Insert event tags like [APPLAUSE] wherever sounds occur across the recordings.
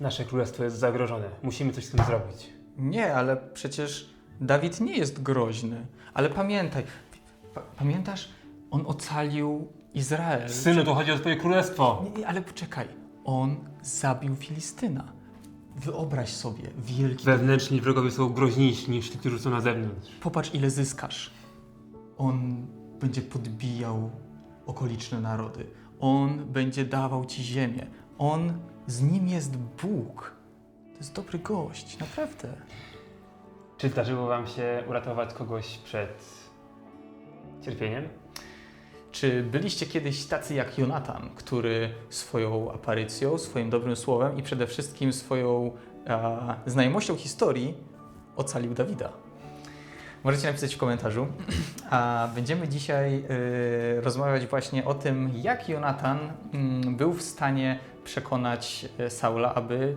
Nasze królestwo jest zagrożone. Musimy coś z tym zrobić. Nie, ale przecież Dawid nie jest groźny. Ale pamiętaj, pa, pamiętasz, on ocalił Izrael. Synu, tu chodzi o twoje królestwo. Nie, nie, ale poczekaj, on zabił Filistyna. Wyobraź sobie, wielki. Wewnętrzni wrogowie są groźniejsi niż ci, którzy są na zewnątrz. Popatrz, ile zyskasz. On będzie podbijał okoliczne narody. On będzie dawał ci ziemię. On, z nim jest Bóg. To jest dobry gość, naprawdę. Czy zdarzyło wam się uratować kogoś przed cierpieniem? Czy byliście kiedyś tacy jak Jonatan, który swoją aparycją, swoim dobrym słowem i przede wszystkim swoją a, znajomością historii ocalił Dawida? Możecie napisać w komentarzu. [CLEARS THROAT] A będziemy dzisiaj y, rozmawiać właśnie o tym, jak Jonatan mm, był w stanie przekonać y, Saula, aby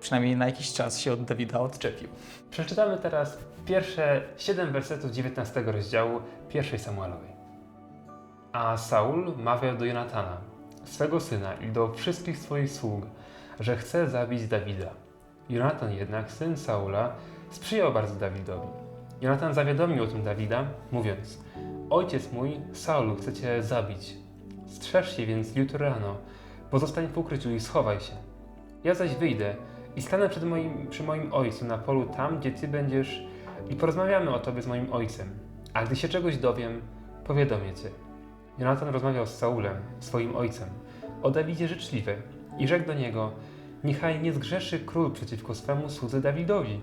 przynajmniej na jakiś czas się od Dawida odczepił. Przeczytamy teraz pierwsze 7 wersetów 19 rozdziału pierwszej Samuelowej. A Saul mawiał do Jonatana, swego syna i do wszystkich swoich sług, że chce zabić Dawida. Jonatan jednak, syn Saula, sprzyjał bardzo Dawidowi. Jonatan zawiadomił o tym Dawida, mówiąc: Ojciec mój, Saul, chce cię zabić. Strzeż się więc jutro rano, pozostań w ukryciu i schowaj się. Ja zaś wyjdę i stanę przed moim, przy moim ojcu na polu tam, gdzie ty będziesz i porozmawiamy o tobie z moim ojcem. A gdy się czegoś dowiem, powiadomię cię. Jonatan rozmawiał z Saulem, swoim ojcem, o Dawidzie życzliwie i rzekł do niego, niechaj nie zgrzeszy król przeciwko swemu słudze Dawidowi,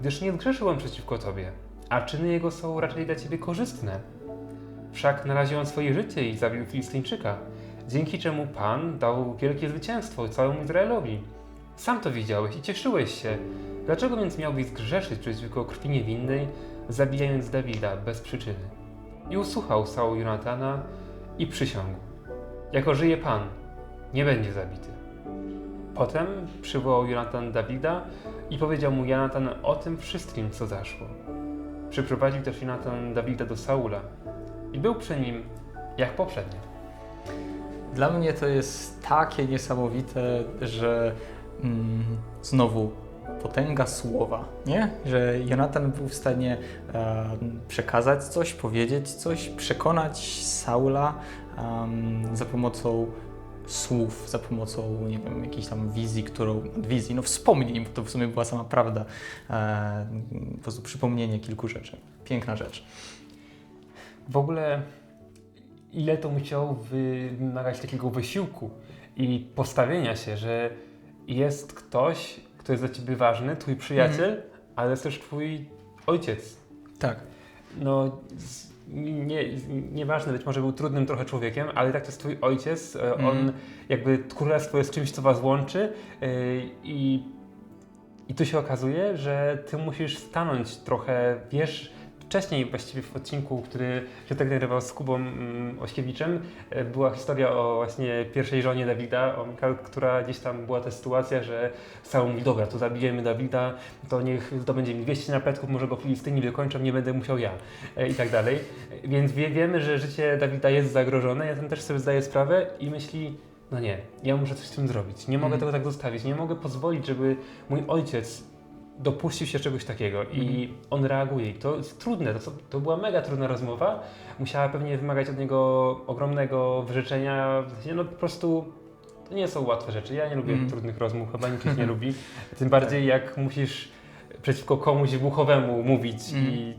gdyż nie zgrzeszył on przeciwko tobie, a czyny jego są raczej dla ciebie korzystne. Wszak naraził on swoje życie i zabił Filistyńczyka, dzięki czemu Pan dał wielkie zwycięstwo całemu Izraelowi. Sam to widziałeś i cieszyłeś się. Dlaczego więc miałbyś zgrzeszyć przeciwko krwi niewinnej, zabijając Dawida bez przyczyny? I usłuchał Saul Jonatana i przysiągł. Jako żyje Pan, nie będzie zabity. Potem przywołał Jonatan Dawida i powiedział mu Jonatan o tym wszystkim, co zaszło. Przyprowadził też Jonatan Dawida do Saula i był przy nim jak poprzednio. Dla mnie to jest takie niesamowite, że mm, znowu potęga słowa, nie? Że Jonatan był w stanie e, przekazać coś, powiedzieć coś, przekonać Saula za pomocą słów, za pomocą, nie wiem, jakiejś tam wizji, którą, wizji, no wspomnień, bo to w sumie była sama prawda, e, po prostu przypomnienie kilku rzeczy. Piękna rzecz. W ogóle ile to musiało wymagać takiego wysiłku i postawienia się, że jest ktoś, kto jest dla ciebie ważny, twój przyjaciel, ale jest też twój ojciec. Tak. No, nie, nieważne, być może był trudnym trochę człowiekiem, ale tak to jest twój ojciec. e, On Mhm. jakby królestwo jest czymś, co was łączy e, i, i tu się okazuje, że ty musisz stanąć trochę, wiesz, wcześniej właściwie w odcinku, który Piotrek nagrywał z Kubą mm, Ośkiewiczem, e, była historia o właśnie pierwszej żonie Dawida, o Mikal, która gdzieś tam była ta sytuacja, że Saul mówi, dobra, to zabijemy Dawida, to niech zdobędzie mi 200 napletków, może go Filistyni wykończą, nie będę musiał ja e, i tak dalej. E, Więc wie, wiemy, że życie Dawida jest zagrożone, ja tam też sobie zdaję sprawę i myśli, no nie, ja muszę coś z tym zrobić, nie mogę Mhm. tego tak zostawić, nie mogę pozwolić, żeby mój ojciec dopuścił się czegoś takiego i on reaguje. I to jest trudne, to, to była mega trudna rozmowa. Musiała pewnie wymagać od niego ogromnego wyrzeczenia. No po prostu to nie są łatwe rzeczy. Ja nie lubię Mhm. trudnych rozmów, chyba nikt ich nie [LAUGHS] lubi. Tym bardziej jak musisz przeciwko komuś wybuchowemu mówić i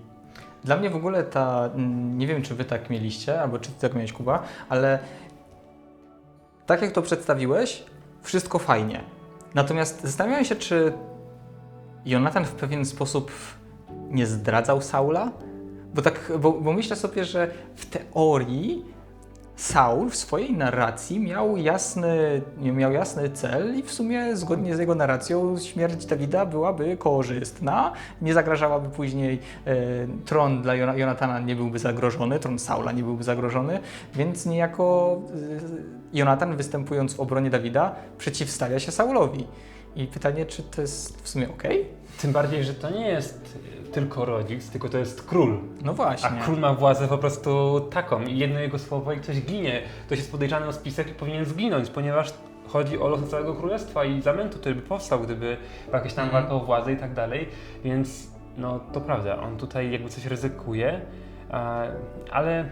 Dla mnie w ogóle ta, nie wiem czy wy tak mieliście, albo czy ty tak miałeś Kuba, ale tak jak to przedstawiłeś, wszystko fajnie. Natomiast zastanawiam się, czy Jonatan w pewien sposób nie zdradzał Saula? Bo tak, bo, bo myślę sobie, że w teorii Saul w swojej narracji miał jasny, miał jasny cel i w sumie zgodnie z jego narracją śmierć Dawida byłaby korzystna, nie zagrażałaby później e, tron dla Jona- Jonatana nie byłby zagrożony, tron Saula nie byłby zagrożony, więc niejako e, Jonatan występując w obronie Dawida przeciwstawia się Saulowi. I pytanie, czy to jest w sumie okej? tym bardziej, że to nie jest tylko rodzic, tylko to jest król. No właśnie. A król ma władzę po prostu taką i jedno jego słowo i ktoś ginie. Ktoś jest podejrzany o spisek i powinien zginąć, ponieważ chodzi o losy całego królestwa i zamętu, który by powstał, gdyby jakaś tam Mhm. walka o władzę i tak dalej, więc no to prawda, on tutaj jakby coś ryzykuje, ale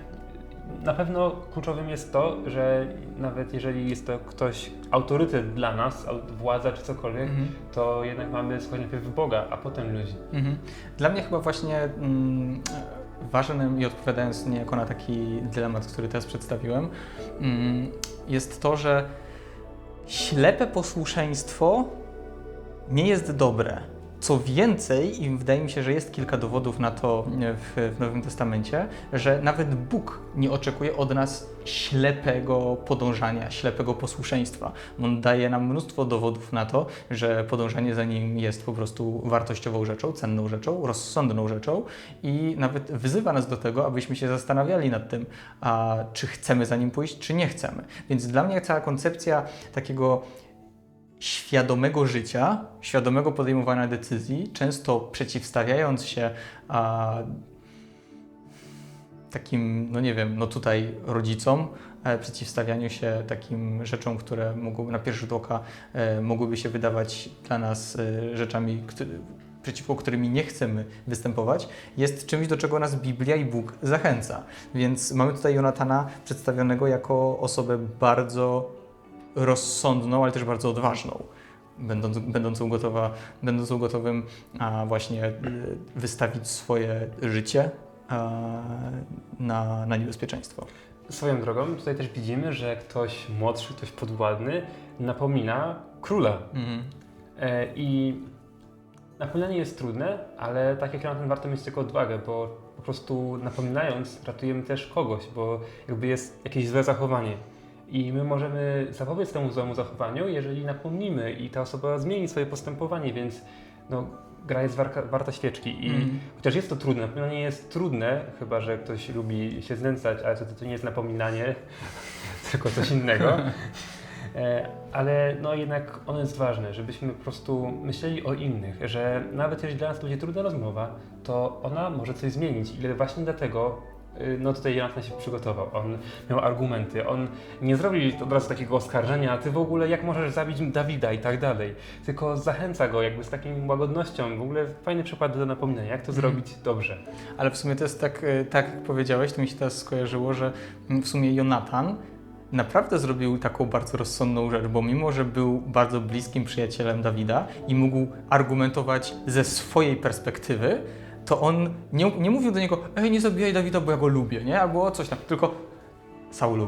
na pewno kluczowym jest to, że nawet jeżeli jest to ktoś, autorytet dla nas, władza czy cokolwiek, Mhm. to jednak mamy słuchać najpierw Boga, a potem ludzi. Mhm. Dla mnie chyba właśnie mm, ważnym i odpowiadając niejako na taki dylemat, który teraz przedstawiłem, mm, jest to, że ślepe posłuszeństwo nie jest dobre. Co więcej, i wydaje mi się, że jest kilka dowodów na to e, w, w Nowym Testamencie, że nawet Bóg nie oczekuje od nas ślepego podążania, ślepego posłuszeństwa. On daje nam mnóstwo dowodów na to, że podążanie za nim jest po prostu wartościową rzeczą, cenną rzeczą, rozsądną rzeczą i nawet wyzywa nas do tego, abyśmy się zastanawiali nad tym, a czy chcemy za nim pójść, czy nie chcemy. Więc dla mnie cała koncepcja takiego świadomego życia, świadomego podejmowania decyzji, często przeciwstawiając się a, takim, no nie wiem, no tutaj rodzicom, e, przeciwstawianiu się takim rzeczom, które mogłyby na pierwszy rzut oka e, mogłyby się wydawać dla nas e, rzeczami, które, przeciwko którymi nie chcemy występować, jest czymś, do czego nas Biblia i Bóg zachęca. Więc mamy tutaj Jonatana przedstawionego jako osobę bardzo rozsądną, ale też bardzo odważną. Będąc, będącą, gotowa, będącą gotowym a właśnie y, wystawić swoje życie na, na niebezpieczeństwo. Swoją drogą, tutaj też widzimy, że ktoś młodszy, ktoś podwładny napomina króla. Mhm. E, I napominanie jest trudne, ale tak jak na warto mieć tylko odwagę, bo po prostu napominając ratujemy też kogoś, bo jakby jest jakieś złe zachowanie. I my możemy zapobiec temu złemu zachowaniu, jeżeli napomnimy i ta osoba zmieni swoje postępowanie, więc no, gra jest warka, warta świeczki. I Mhm. chociaż jest to trudne, napominanie jest trudne, chyba że ktoś lubi się znęcać, ale to, to nie jest napominanie, [LAUGHS] tylko coś innego. [LAUGHS] E, Ale no jednak ono jest ważne, żebyśmy po prostu myśleli o innych, że nawet jeżeli dla nas będzie trudna rozmowa, to ona może coś zmienić. I właśnie dlatego no tutaj Jonathan się przygotował, on miał argumenty, on nie zrobił od razu takiego oskarżenia, ty w ogóle jak możesz zabić Dawida i tak dalej, tylko zachęca go jakby z taką łagodnością, w ogóle fajny przykład do napominania, jak to Mhm. zrobić dobrze. Ale w sumie to jest tak, y, tak jak powiedziałeś, to mi się teraz skojarzyło, że mm, w sumie Jonatan naprawdę zrobił taką bardzo rozsądną rzecz, bo mimo, że był bardzo bliskim przyjacielem Dawida i mógł argumentować ze swojej perspektywy, to on nie, nie mówił do niego, ej, nie zabijaj Dawida, bo ja go lubię, nie? Albo coś tam, tylko Saulu,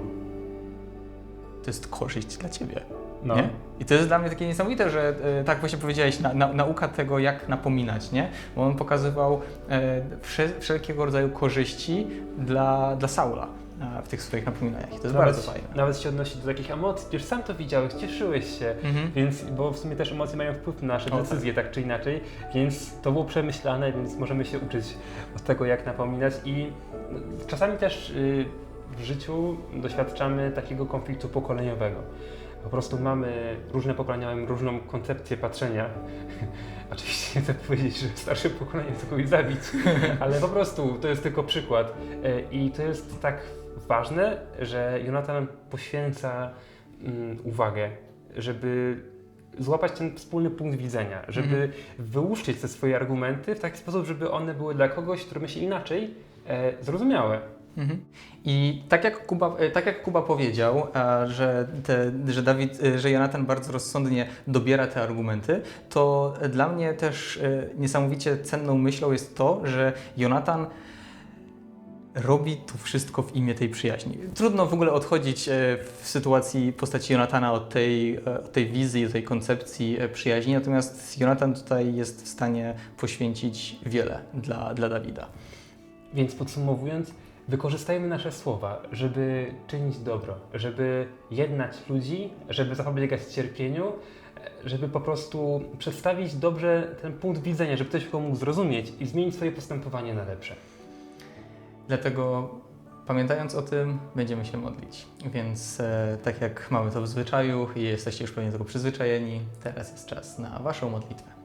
to jest korzyść dla ciebie. No. Nie? I to jest dla mnie takie niesamowite, że e, tak właśnie powiedziałeś, na, na, nauka tego, jak napominać, nie? Bo on pokazywał e, wsze, wszelkiego rodzaju korzyści dla, dla Saula w tych swoich napominaniach. I to jest nawet, bardzo fajne. Nawet się odnosi do takich emocji, przecież sam to widziałeś, cieszyłeś się, Mhm. Więc, bo w sumie też emocje mają wpływ na nasze O, decyzje, tak. czy inaczej, więc to było przemyślane, więc możemy się uczyć od tego, jak napominać i no, czasami też y, w życiu doświadczamy takiego konfliktu pokoleniowego. Po prostu mamy różne pokolenia, mamy różną koncepcję patrzenia. [LAUGHS] Oczywiście nie chcę powiedzieć, że starsze pokolenie chce kogoś zabić, [LAUGHS] ale po prostu to jest tylko przykład. Y, I to jest tak ważne, że Jonathan poświęca mm, uwagę, żeby złapać ten wspólny punkt widzenia, żeby Mhm. wyłuszczyć te swoje argumenty w taki sposób, żeby one były dla kogoś, kto myśli inaczej, e, zrozumiałe. Mhm. I tak jak Kuba, e, tak jak Kuba powiedział, że, te, że, Dawid, e, że Jonatan bardzo rozsądnie dobiera te argumenty, to dla mnie też e, niesamowicie cenną myślą jest to, że Jonatan robi to wszystko w imię tej przyjaźni. Trudno w ogóle odchodzić e, w sytuacji postaci Jonatana od tej, e, od tej wizji, od tej koncepcji e, przyjaźni, natomiast Jonatan tutaj jest w stanie poświęcić wiele dla, dla Dawida. Więc podsumowując, wykorzystajmy nasze słowa, żeby czynić dobro, żeby jednać ludzi, żeby zapobiegać cierpieniu, żeby po prostu przedstawić dobrze ten punkt widzenia, żeby ktoś go mógł zrozumieć i zmienić swoje postępowanie na lepsze. Dlatego pamiętając o tym, będziemy się modlić. Więc e, tak jak mamy to w zwyczaju i jesteście już pewnie tego przyzwyczajeni, teraz jest czas na Waszą modlitwę.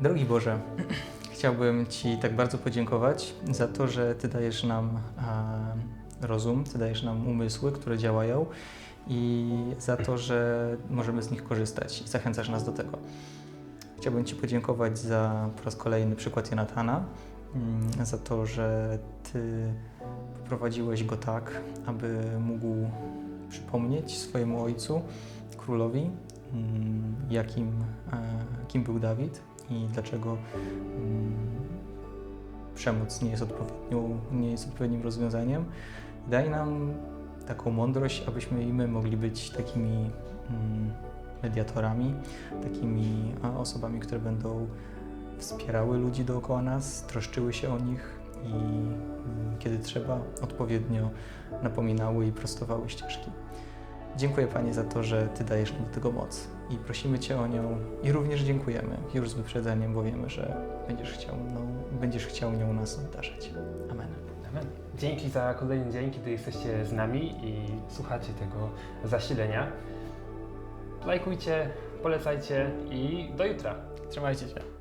Drogi Boże, chciałbym Ci tak bardzo podziękować za to, że Ty dajesz nam rozum, Ty dajesz nam umysły, które działają i za to, że możemy z nich korzystać i zachęcasz nas do tego. Chciałbym Ci podziękować za po raz kolejny przykład Jonatana, mm, za to, że Ty poprowadziłeś go tak, aby mógł przypomnieć swojemu ojcu, królowi, mm, jakim, e, kim był Dawid i dlaczego mm, przemoc nie jest, nie jest odpowiednim rozwiązaniem. Daj nam taką mądrość, abyśmy i my mogli być takimi mm, mediatorami, takimi osobami, które będą wspierały ludzi dookoła nas, troszczyły się o nich i mm, kiedy trzeba, odpowiednio napominały i prostowały ścieżki. Dziękuję Panie za to, że Ty dajesz nam do tego moc i prosimy Cię o nią i również dziękujemy już z wyprzedzeniem, bo wiemy, że będziesz chciał, no, będziesz chciał nią nas obdarzać. Amen. Amen. Dzięki za kolejny dzień, kiedy jesteście z nami i słuchacie tego zasilenia. Lajkujcie, polecajcie i do jutra. Trzymajcie się.